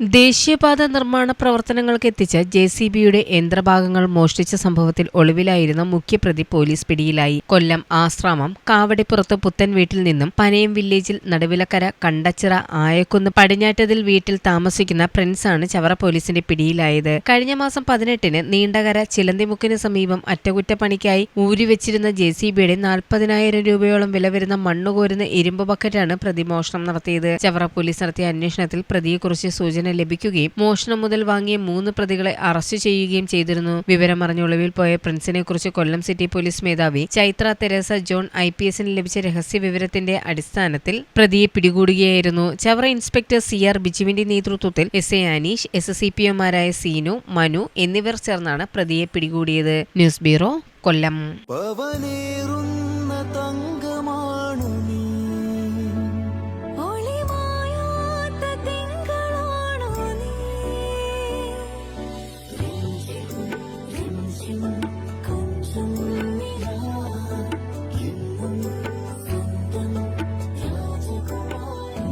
ദേശീയപാത നിർമ്മാണ പ്രവർത്തനങ്ങൾക്ക് എത്തിച്ച ജെ സി ബിയുടെ യന്ത്രഭാഗങ്ങൾ മോഷ്ടിച്ച സംഭവത്തിൽ ഒളിവിലായിരുന്ന മുഖ്യപ്രതി പോലീസ് പിടിയിലായി. കൊല്ലം ആശ്രാമം കാവടിപ്പുറത്ത് പുത്തൻ വീട്ടിൽ നിന്നും പനയം വില്ലേജിൽ നടുവിലക്കര കണ്ടച്ചിറ ആയക്കുന്ന് പടിഞ്ഞാറ്റതിൽ വീട്ടിൽ താമസിക്കുന്ന പ്രിൻസാണ് ചവറ പോലീസിന്റെ പിടിയിലായത്. കഴിഞ്ഞ മാസം പതിനെട്ടിന് നീണ്ടകര ചിലന്തിമുക്കിന് സമീപം അറ്റകുറ്റപ്പണിക്കായി ഊരിവെച്ചിരുന്ന ജെ സി ബിയുടെ നാൽപ്പതിനായിരം രൂപയോളം വില വരുന്ന മണ്ണുകോരുന്ന ഇരുമ്പ് ബക്കറ്റാണ് പ്രതി മോഷണം നടത്തിയത്. ചവറ പോലീസ് നടത്തിയ അന്വേഷണത്തിൽ പ്രതിയെക്കുറിച്ച് സൂചന ലഭിക്കുകയും മോഷണം മുതൽ വാങ്ങിയ മൂന്ന് പ്രതികളെ അറസ്റ്റ് ചെയ്യുകയും ചെയ്തിരുന്നു. വിവരമറിഞ്ഞ ഒളിവിൽ പോയ പ്രിൻസിനെ കുറിച്ച് കൊല്ലം സിറ്റി പോലീസ് മേധാവി Chaithra Teresa John I P എസിന് ലഭിച്ച രഹസ്യ വിവരത്തിന്റെ അടിസ്ഥാനത്തിൽ പ്രതിയെ പിടികൂടുകയായിരുന്നു. ചവറ ഇൻസ്പെക്ടർ സി ആർ ബിജുവിന്റെ നേതൃത്വത്തിൽ S A Aneesh S C P ഒമാരായ Seenu Manu എന്നിവർ ചേർന്നാണ് പ്രതിയെ പിടികൂടിയത്. News bureau Kollam.